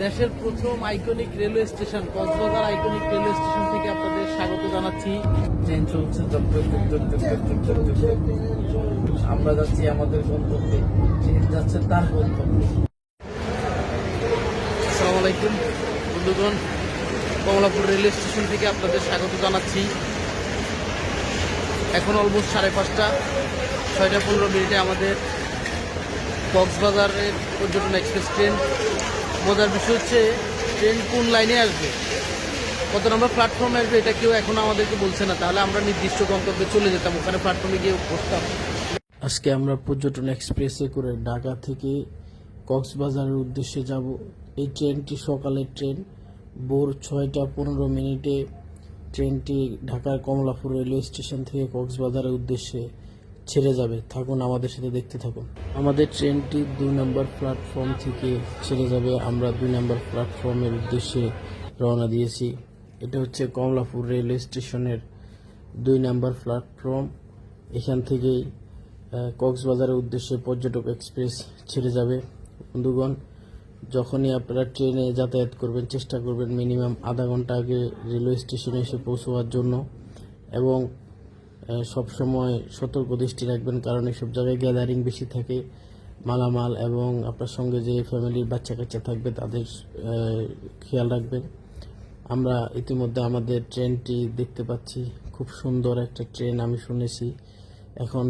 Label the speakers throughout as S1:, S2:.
S1: দেশের প্রথম iconic railway station Cox's Bazar iconic railway station থেকে আপনাদের স্বাগত জানাচ্ছি ট্রেন চলছে আমরা যাচ্ছি আমাদের গন্তব্যে ট্রেন যাচ্ছে তার গন্তব্যে আসসালাম আলাইকুম বন্ধুগণ কমলাপুর রেলওয়ে স্টেশন থেকে আপনাদের স্বাগত জানাচ্ছি এখন অলমোস্ট সাড়ে পাঁচটা ছয়টা পনেরো মিনিটে আমাদের কক্সবাজারের পর্যটন এক্সপ্রেস ট্রেন মজার বিষয় হচ্ছে ট্রেন কোন লাইনে আসবে? কত নম্বর প্ল্যাটফর্মে আসবে, এটা কেউ এখন আমাদেরকে বলছে না। তাহলে আমরা নির্দিষ্ট গন্তব্যে চলে যেতাম, ওখানে প্ল্যাটফর্মে গিয়ে বসতাম। আজকে আমরা পর্যটন এক্সপ্রেসে করে ঢাকা থেকে কক্সবাজারের উদ্দেশ্যে যাব। এই ট্রেনটি সকালের ট্রেন ভোর ছয়টা পনেরো মিনিটে। ট্রেনটি ঢাকার কমলাপুর রেলওয়ে স্টেশন থেকে কক্সবাজারের উদ্দেশ্যে। ছেড়ে যাবে। থাকুন, আমাদের সাথে দেখতে থাকুন। আমাদের ট্রেনটি দুই নম্বর প্ল্যাটফর্ম থেকে ছেড়ে যাবে। আমরা দুই নম্বর প্ল্যাটফর্মের উদ্দেশ্যে রওনা দিয়েছি। এটা হচ্ছে কমলাপুর রেলওয়ে স্টেশনের দুই নম্বর প্ল্যাটফর্ম। এখান থেকেই কক্সবাজারের উদ্দেশ্যে পর্যটক এক্সপ্রেস ছেড়ে যাবে। বন্ধুগণ, যখনই আপনারা ট্রেনে যাতায়াত করবেন, চেষ্টা করবেন মিনিমাম আধা ঘণ্টা আগে রেলওয়ে স্টেশনে এসে পৌঁছাবার জন্য। এবং সব সময় সতর্ক দৃষ্টি রাখবেন, কারণ এসব জায়গায় গ্যাদারিং বেশি থাকে, মালামাল এবং আপনার সঙ্গে যে ফ্যামিলির বাচ্চা কাচ্চা থাকবে তাদের খেয়াল রাখবেন। আমরা ইতিমধ্যে আমাদের ট্রেনটি দেখতে পাচ্ছি, খুব সুন্দর একটা ট্রেন আমি শুনেছি। এখন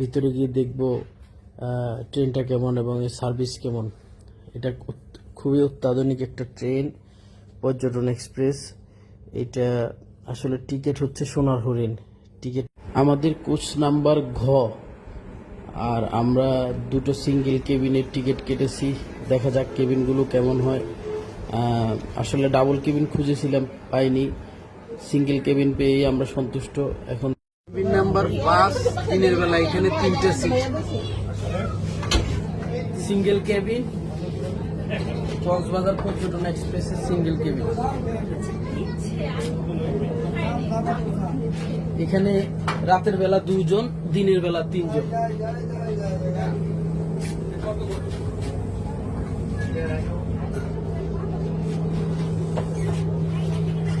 S1: ভিতরে গিয়ে দেখব ট্রেনটা কেমন এবং এর সার্ভিস কেমন। এটা খুবই অত্যাধুনিক একটা ট্রেন পর্যটন এক্সপ্রেস এটা আসলে টিকিট হচ্ছে সোনার হরিণ। আমাদের কোচ নাম্বার ঘ। আর আমরা দুটো সিঙ্গেল কেবিনের টিকিট কেটেছি। দেখা যাক কেবিনগুলো কেমন হয়। আসলে ডাবল কেবিন খুঁজেছিলাম পাইনি। সিঙ্গেল কেবিন পেয়েই আমরা সন্তুষ্ট। এখন কেবিন নাম্বার পাঁচ দিনের বেলা এখানে তিনটে সিট সিঙ্গেল কেবিন? কক্সবাজার পর্যটন এক্সপ্রেসের সিঙ্গেল কেবিন। এখানে রাতের বেলা দুজন দিনের বেলা তিনজন।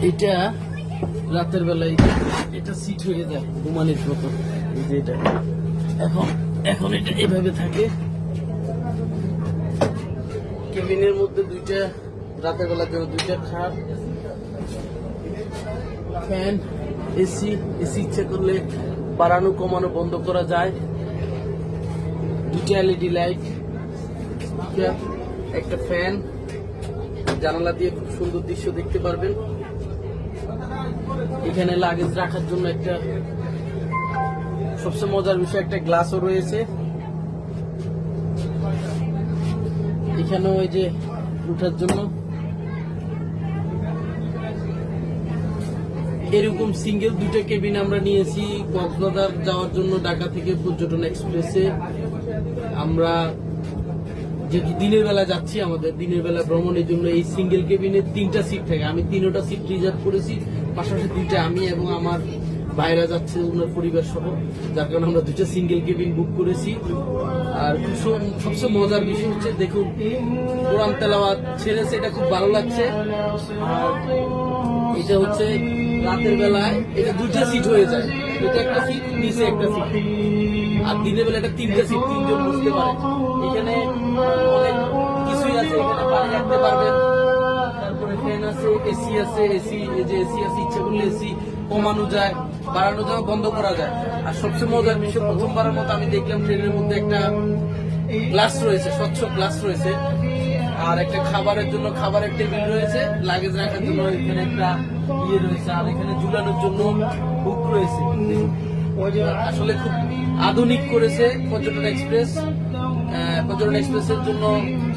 S1: এটা রাতের বেলায় এটা সিট হয়ে যায়, ঘুমানির মতো। যে এটা। এখন এখন এটা এভাবে থাকে। কেবিনের মধ্যে দুইটা, রাতের জন্য দুইটা খাট, ফ্যান। এসি এসি ইচ্ছে করলে বাড়ানো, কমানো বন্ধ করা যায়। দুইটা এলইডি লাইট একটা ফ্যান জানালা দিয়ে খুব সুন্দর দৃশ্য দেখতে পারবেন। এখানে লাগেজ রাখার জন্য একটা, সবচেয়ে মজার বিষয়, একটা গ্লাসও রয়েছে। এখানে ওই যে উঠার জন্য এরকম সিঙ্গেল দুটো কেবিন আমরা নিয়েছি, কক্সবাজার যাওয়ার জন্য ঢাকা থেকে পর্যটন এক্সপ্রেসে। আমরা যেহেতু দিনের বেলা যাচ্ছি, আমাদের দিনের বেলা ভ্রমণের জন্য এই সিঙ্গেল কেবিনে তিনটা সিট থাকে। আমি তিনটা সিট রিজার্ভ করেছি, পাশাপাশি তিনটা আমি এবং আমার বাইরে যাচ্ছে, ওনার পরিবার সহ যার কারণে আমরা দুটো সিঙ্গেল কেবিন বুক করেছি। আর সবচেয়ে মজার বিষয় হচ্ছে দেখুন, কোরআন তেলাওয়াত ছেড়েছে এটা খুব ভালো লাগছে। এটা হচ্ছে রাতের বেলায় এটা দুটা সিট হয়ে যায়। এটা একটা সিট নিচে একটা সিট আর দিনের বেলা এটা তিনটা সিট তিনজন বসতে পারে। এখানে অনেক কিছুই আছে, এখানে পানি রাখতে পারবেন। তারপরে ফ্যান আছে এসি আছে এসি এই যে এসি আছে, ইচ্ছে করলে এসি কমানো যায়। বাড়ানো যায় বন্ধ করা যায়। আর সবচেয়ে মজার বিষয়, প্রথমবারের মতো আমি দেখলাম ট্রেনের মধ্যে একটা গ্লাস রয়েছে, স্বচ্ছ গ্লাস রয়েছে। আর একটা খাবারের জন্য খাবারের টেবিল রয়েছে লাগেজ রাখার জন্য এখানে একটা ইয়ে রয়েছে, আর এখানে ঝুলানোর জন্য হুক রয়েছে। আসলে খুব আধুনিক করেছে পর্যটন এক্সপ্রেস পর্যটন এক্সপ্রেসের জন্য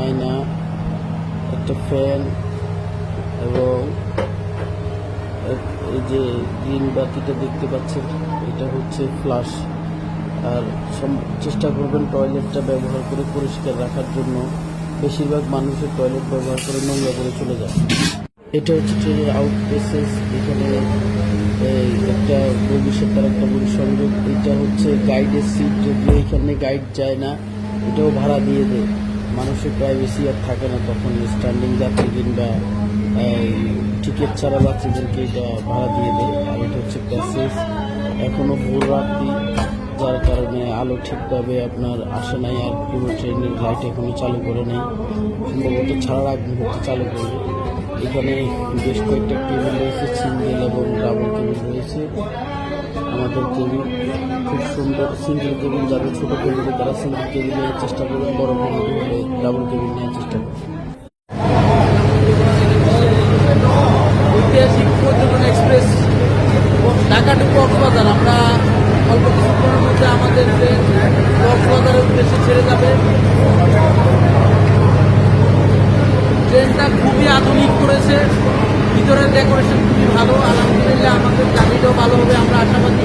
S1: আয়না একটা ফ্যান এবং এই যে গ্রিন বাতিটা দেখতে পাচ্ছেন, এটা হচ্ছে ফ্লাশ আর চেষ্টা করবেন টয়লেটটা ব্যবহার করে পরিষ্কার রাখার জন্য। বেশিরভাগ মানুষের টয়লেট ব্যবহার করে নোংরা করে চলে যায়। এটা হচ্ছে আউট প্লেসেস এখানে একটা বগির একটা বগির সংযোগ এটা হচ্ছে গাইডের সিট যদিও এখানে গাইড যায় না, এটাও ভাড়া দিয়ে দেয়। মানুষের প্রাইভেসি আর থাকে না তখন স্ট্যান্ডিং যাত্রী কিংবা টিকিট ছাড়া যাত্রীদেরকে এটা ভাড়া দিয়ে দেয়। আর এটা হচ্ছে প্যাসেজ এখনও ভোর রাত্রি, যার কারণে আলো ঠিকভাবে আপনার আসে নাই আর পুরো ট্রেনের লাইট এখনও চালু করে নেই। সম্ভবত ছাড়ার আগ মুহূর্তে চালু করবে। এখানে বেশ কয়েকটা কেবিল রয়েছে, সিঙ্গেল এবং ডাবল কেবিল রয়েছে। আমাদের কেবিল খুব সুন্দর সিঙ্গেল কেবিল যাদের ছোটো কেবিল তারা সিঙ্গেল কেবিল নেওয়ার চেষ্টা করবে, বড় কেবিল হলে ডাবল কেবিল নেওয়ার চেষ্টা করবে।
S2: ঐতিহাসিক পর্যটন এক্সপ্রেস আমরা অল্প মধ্যে আমাদের ছেড়ে যাবে। ট্রেনটা খুবই আধুনিক করেছে। ভিতরের ডেকোরেশন খুবই ভালো। আলহামদুলিল্লাহ আমাদের জার্নিটাও ভালো হবে, আমরা আশাবাদী।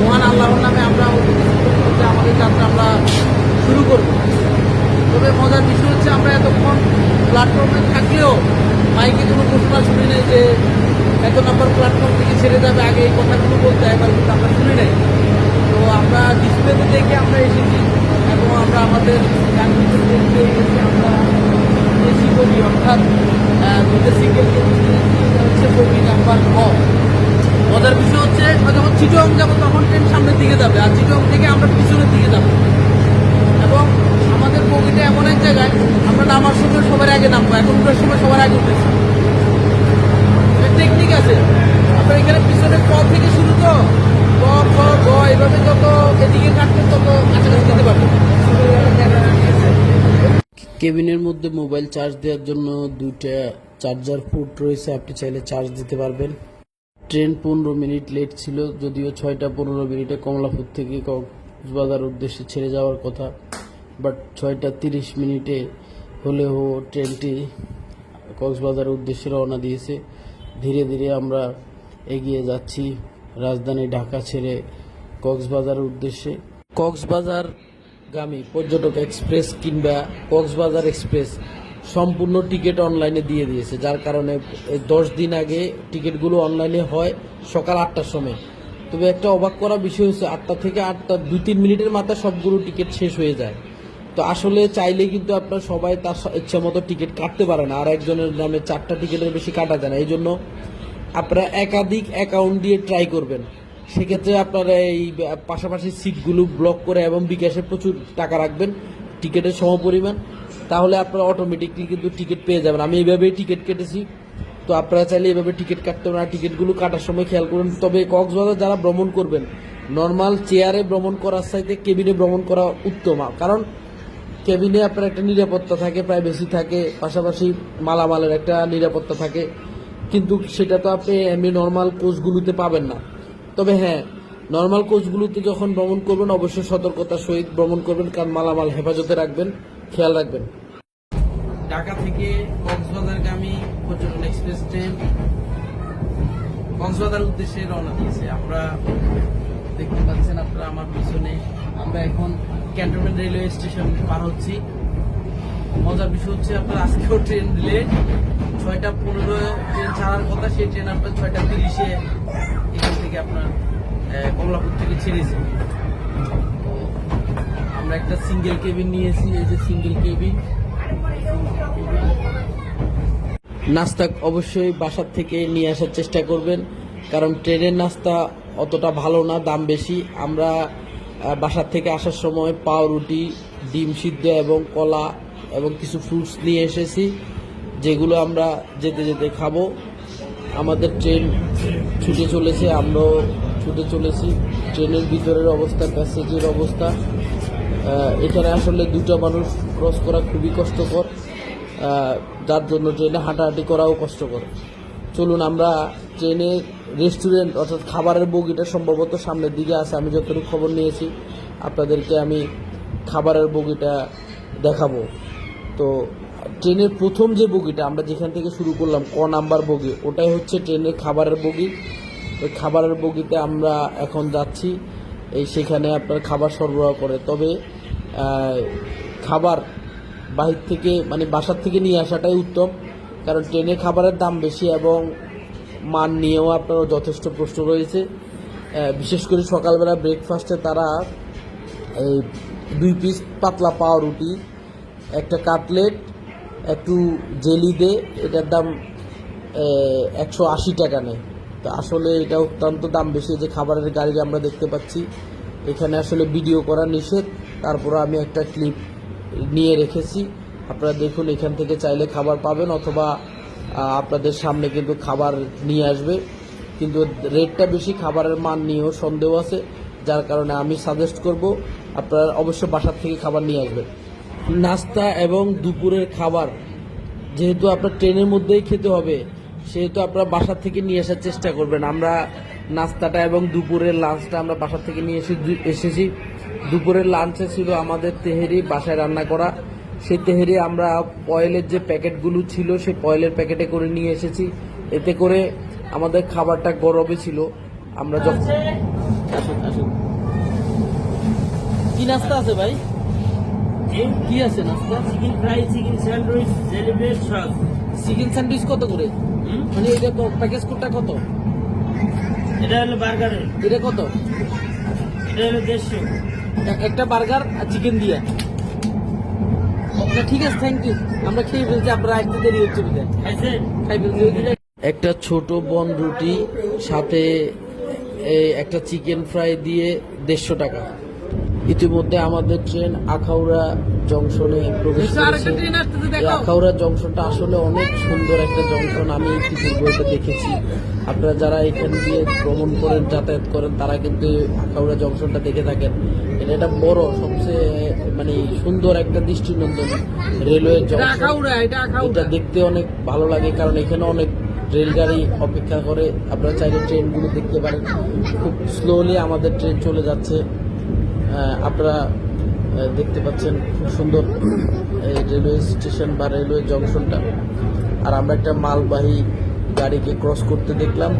S2: মহান আল্লাহর নামে আমরা আমাদের যাত্রা আমরা শুরু করব। তবে মজার বিষয় হচ্ছে আমরা এতক্ষণ প্ল্যাটফর্মে থাকলেও মাইকে কোনো ঘোষণা শুনি নাই যে এত নম্বর প্ল্যাটফর্ম থেকে ছেড়ে যাবে, আগে এই কথাগুলো বলতে একবার কিন্তু আমরা শুনি নাই। তো আমরা ডিসপ্লেতে দেখে আমরা এসেছি এবং আমরা আমাদের আমরা এসি বগি অর্থাৎ সিঙ্গেল হচ্ছে বগি নাম্বার ক। মজার বিষয় হচ্ছে যখন চিটং যাব তখন ট্রেন সামনের দিকে যাবে, আর চিটং থেকে আমরা পিছনের দিকে যাব। এবং আমাদের বগিটা এমন এক জায়গায়, আমরা নামার সময় সবার আগে নামবো এখন উঠার সময় সবার আগে উঠেছি। টেকনিক আছে। আপনার এখানে পিছনে ক থেকে শুরু তো, ক, খ, গ, এভাবে যত এদিকে কাটবেন তত কাছাকাছি যেতে পারবেন
S1: কেবিনের মধ্যে মোবাইল চার্জ দেওয়ার জন্য দুইটা চার্জার ফুট রয়েছে, আপনি চাইলে চার্জ দিতে পারবেন। ট্রেন পনেরো মিনিট লেট ছিল, যদিও ছয়টা পনেরো মিনিটে কমলাপুর থেকে কক্সবাজার উদ্দেশ্যে ছেড়ে যাওয়ার কথা বাট ছয়টা তিরিশ মিনিটে হলেও ট্রেনটি কক্সবাজার উদ্দেশ্যে রওনা দিয়েছে। ধীরে ধীরে আমরা এগিয়ে যাচ্ছি রাজধানী ঢাকা ছেড়ে কক্সবাজার উদ্দেশ্যে। কক্সবাজার গামী পর্যটক এক্সপ্রেস কিংবা কক্সবাজার এক্সপ্রেস সম্পূর্ণ টিকিট অনলাইনে দিয়ে দিয়েছে, যার কারণে দশ দিন আগে টিকিটগুলো অনলাইনে হয় সকাল আটটার সময়। তবে একটা অবাক করা বিষয় হচ্ছে, আটটা থেকে আটটা, দুই তিন মিনিটের মাথায় সবগুলো টিকিট শেষ হয়ে যায়। তো আসলে চাইলে কিন্তু আপনার সবাই তার ইচ্ছা মতো টিকিট কাটতে পারে না, আর একজনের নামে চারটা টিকিটের বেশি কাটা যায় না। এই জন্য আপনারা একাধিক অ্যাকাউন্ট দিয়ে ট্রাই করবেন। সেক্ষেত্রে আপনারা এই পাশাপাশি সিটগুলো ব্লক করে এবং বিকাশে প্রচুর টাকা রাখবেন, টিকিটের সমপরিমাণ। তাহলে আপনারা অটোমেটিকলি কিন্তু টিকিট পেয়ে যাবেন। আমি এইভাবেই টিকিট কেটেছি। তো আপনারা চাইলে এইভাবে টিকিট কাটতে পারেন। টিকিটগুলো কাটার সময় খেয়াল করুন। তবে কক্সবাজার যারা ভ্রমণ করবেন নর্মাল চেয়ারে ভ্রমণ করার চাইতে কেবিনে ভ্রমণ করা উত্তম। কারণ কেবিনে আপনার একটা নিরাপত্তা থাকে প্রাইভেসি থাকে, পাশাপাশি মালামালের একটা নিরাপত্তা থাকে। কিন্তু সেটা তো আপনি এমনি নর্মাল কোচগুলোতে পাবেন না। তবে হ্যাঁ নর্মাল কোচগুলোতে যখন ভ্রমণ করবেন, অবশ্যই সতর্কতার সহিত ভ্রমণ করবেন। কারণ মালামাল হেফাজতে রাখবেন। খেয়াল রাখবেন। ঢাকা থেকে কক্সবাজারগামী পর্যটন এক্সপ্রেস ট্রেন কক্সবাজার উদ্দেশ্যে রওনা দিয়েছে। আমরা দেখতে পাচ্ছেন আপনারা আমার পিছনে। আমরা এখন ক্যান্টনমেন্ট রেলওয়ে স্টেশন পার হচ্ছি। মজার বিষয় হচ্ছে আপনার আজকেও ট্রেন লেট ছয়টা পনেরো ট্রেন ছাড়ার কথা, সেই ট্রেন আপনার ছয়টা তিরিশে এখান থেকে আপনার কমলাপুর থেকে ছেড়েছে। আমরা একটা সিঙ্গেল কেবিন নিয়েছি, এই যে সিঙ্গেল কেবিন নাস্তা অবশ্যই বাসার থেকে নিয়ে আসার চেষ্টা করবেন, কারণ ট্রেনের নাস্তা অতটা ভালো না, দাম বেশি। আমরা বাসার থেকে আসার সময় পাউরুটি, ডিম সিদ্ধ এবং কলা এবং কিছু ফ্রুটস নিয়ে এসেছি, যেগুলো আমরা যেতে যেতে খাব। আমাদের ট্রেন ছুটে চলেছে, আমরাও ছুটে চলেছি। ট্রেনের ভিতরের অবস্থা প্যাসেজের অবস্থা। এখানে আসলে দুটো মানুষ ক্রস করা খুবই কষ্টকর যার জন্য ট্রেনে হাঁটাহাঁটি করাও কষ্টকর। চলুন আমরা ট্রেনের রেস্টুরেন্ট অর্থাৎ খাবারের বগিটা সম্ভবত সামনের দিকে আছে, আমি যতটুকু খবর নিয়েছি, আপনাদেরকে আমি খাবারের বগিটা দেখাবো। তো ট্রেনের প্রথম যে বগিটা আমরা যেখান থেকে শুরু করলাম, ক নাম্বার বগি, ওটাই হচ্ছে ট্রেনের খাবারের বগি। ওই খাবারের বগিতে আমরা এখন যাচ্ছি, এই সেখানে আপনার খাবার সরবরাহ করে। তবে খাবার বাহির থেকে মানে বাসার থেকে নিয়ে আসাটাই উত্তম। কারণ ট্রেনে খাবারের দাম বেশি এবং মান নিয়েও আপনার যথেষ্ট প্রশ্ন রয়েছে। বিশেষ করে সকালবেলা ব্রেকফাস্টে তারা এই দুই পিস পাতলা পাউরুটি একটা কাটলেট, একটু জেলি দে, এটার দাম একশো আশি টাকা নেয়। তো আসলে এটা অত্যন্ত দাম বেশি, যে খাবারের গাড়ি আমরা দেখতে পাচ্ছি। এখানে আসলে ভিডিও করা নিষেধ। তারপর আমি একটা ক্লিপ নিয়ে রেখেছি। আপনারা দেখুন, এখান থেকে চাইলে খাবার পাবেন অথবা আপনাদের সামনে কিন্তু খাবার নিয়ে আসবে। কিন্তু রেটটা বেশি, খাবারের মান নিয়েও সন্দেহ আছে। যার কারণে আমি সাজেস্ট করব, আপনারা অবশ্য বাসার থেকে খাবার নিয়ে আসবেন। নাস্তা এবং দুপুরের খাবার, যেহেতু আপনার ট্রেনের মধ্যেই খেতে হবে, সেহেতু আপনারা বাসার থেকে নিয়ে আসার চেষ্টা করবেন। আমরা নাস্তাটা এবং দুপুরের লাঞ্চটা আমরা বাসার থেকে নিয়ে এসে এসেছি। দুপুরের লাঞ্চে ছিল আমাদের তেহেরি বাসায় রান্না করা। সেই তেহেরি আমরা পয়েলের যে প্যাকেটগুলো ছিল সেই পয়েলের প্যাকেটে করে নিয়ে এসেছি। এতে করে আমাদের খাবারটা গরমে ছিল। আমরা যখন আসুন আসুন। কি নাস্তা আছে ভাই? কি? আছে নাস্তা?
S3: Chicken fry chicken sandwich jelly bread sauce
S1: chicken sandwich কত করে? মানে এটা প্যাকেজ কোডটা কত?
S3: এটা হলো বার্গারের
S1: এটা কত?
S3: এটা হলো দেড়শো।
S1: একটা বার্গার আর চিকেন দিয়ে। না ঠিক আছে থ্যাংক ইউ আমরা খেয়ে ফেলছি আপনারা আসতে দেরি হচ্ছে বিদায়। খাই ফেলছি একটা ছোট বন রুটি সাথে একটা চিকেন ফ্রাই দিয়ে দেড়শো টাকা। ইতিমধ্যে আমাদের ট্রেন আখাউড়া জংশনে প্রবেশ করেছে। আখাউড়া জংশনটা আসলে অনেক সুন্দর একটা জংশন আমি ইতিপূর্বে এটা দেখেছি। আপনারা যারা এখান দিয়ে ভ্রমণ করেন যাতায়াত করেন তারা কিন্তু আখাউড়া জংশনটা দেখে থাকেন। এটা বড় সবচেয়ে মানে সুন্দর একটা দৃষ্টিনন্দন রেলওয়ে এটা দেখতে অনেক ভালো লাগে কারণ এখানে অনেক রেলগাড়ি অপেক্ষা করে। আপনারা চাইলে ট্রেনগুলো দেখতে পারেন। খুব স্লোলি আমাদের ট্রেন চলে যাচ্ছে। আপনারা দেখতে পাচ্ছেন খুব সুন্দর রেলওয়ে স্টেশন বা রেলওয়ে জংশনটা। আর আমরা একটা মালবাহী গাড়িকে ক্রস করতে দেখলাম।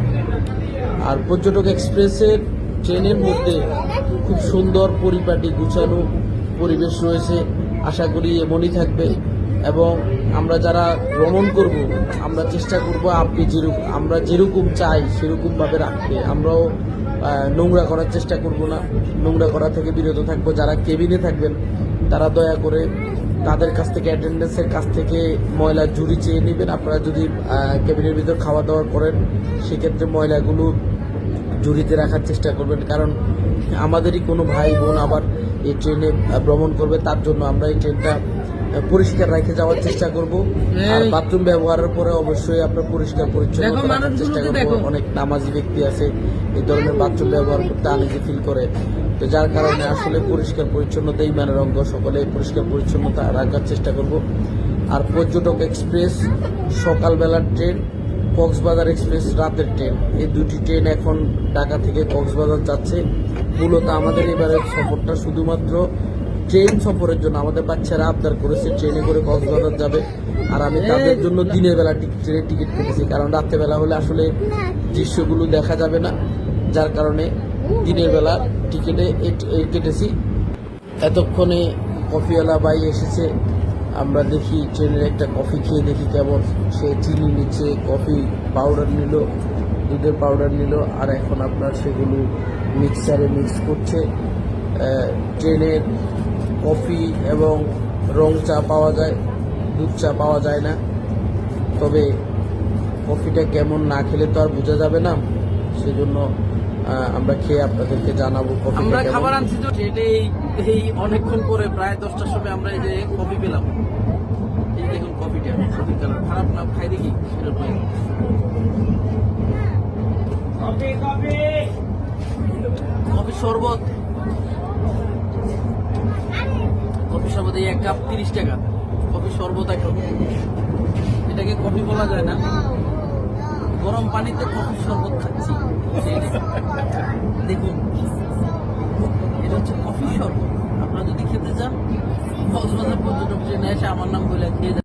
S1: আর পর্যটক এক্সপ্রেসের ট্রেনের মধ্যে খুব সুন্দর পরিপাটি, গুছানো পরিবেশ রয়েছে। আশা করি এমনই থাকবে এবং আমরা যারা ভ্রমণ করব, আমরা চেষ্টা করব আপনি যেরকম, আমরা যেরকম চাই সেরকমভাবে রাখতে। আমরাও নোংরা করার চেষ্টা করব না। নোংরা করা থেকে বিরত থাকব। যারা কেবিনে থাকবেন, তারা দয়া করে তাদের কাছ থেকে, অ্যাটেন্ডেন্সের কাছ থেকে ময়লা জুড়ি চেয়ে নেবেন। আপনারা যদি কেবিনের ভিতর খাওয়া দাওয়া করেন, সেক্ষেত্রে ময়লাগুলো জুড়িতে রাখার চেষ্টা করবেন। কারণ আমাদেরই কোনো ভাই বোন আবার এই ট্রেনে ভ্রমণ করবে তার জন্য আমরা এই ট্রেনটা পরিষ্কার রেখে যাওয়ার চেষ্টা করব। আর বাথরুম ব্যবহারের পরে অবশ্যই আপনার পরিষ্কার পরিচ্ছন্ন রাখার চেষ্টা করব। অনেক নামাজি ব্যক্তি আছে এই ধরনের বাথরুম ব্যবহার করতে আনিজি ফিল করে। তো যার কারণে আসলে পরিষ্কার পরিচ্ছন্নতা ইমানের অঙ্গ সকলে পরিষ্কার পরিচ্ছন্নতা রাখার চেষ্টা করব। আর পর্যটক এক্সপ্রেস সকালবেলার ট্রেন কক্সবাজার এক্সপ্রেস রাতের ট্রেন। এই দুটি ট্রেন এখন ঢাকা থেকে কক্সবাজার যাচ্ছে। মূলত আমাদের এবারের সফরটা শুধুমাত্র ট্রেন সফরের জন্য। আমাদের বাচ্চারা আবদার করেছে, ট্রেনে করে কক্সবাজার যাবে। আর আমি তাদের জন্য দিনের বেলা ট্রেনের টিকিট কেটেছি। কারণ রাত্রেবেলা হলে আসলে দৃশ্যগুলো দেখা যাবে না। যার কারণে দিনের বেলা টিকিটে কেটেছি। এতক্ষণে কফিওয়ালা ভাই এসেছে। আমরা দেখি ট্রেনের একটা কফি খেয়ে দেখি কেমন। সে চিনি নিচ্ছে কফি পাউডার নিল দুধের পাউডার নিল আর এখন আপনার সেগুলো মিক্সারে মিক্স করছে। ট্রেনের কফি এবং রং চা পাওয়া যায় দুধ চা পাওয়া যায় না। তবে কফিটা কেমন না খেলে তো আর বোঝা যাবে না। সেজন্য আমরা খেয়ে আপনাদেরকে জানাব
S2: আমরা খাবার আনছি তো ট্রেনে এই এই অনেকক্ষণ পরে প্রায় দশটার সময় আমরা এই যে কফি পেলাম এই দেখুন কফিটা সবুজ কালার খারাপ না খাই দেখি
S3: কফি
S2: শরবত। কফি শরবত এই এক কাপ তিরিশ টাকা। কফি শরবত এক এটাকে কফি বলা যায় না। গরম পানিতে কফি শরবত খাচ্ছি। দেখুন এটা হচ্ছে কফি শরবত। আপনারা যদি খেতে চান কক্সবাজার পর্যটক ট্রেনে এসে আমার নাম বলে খেয়ে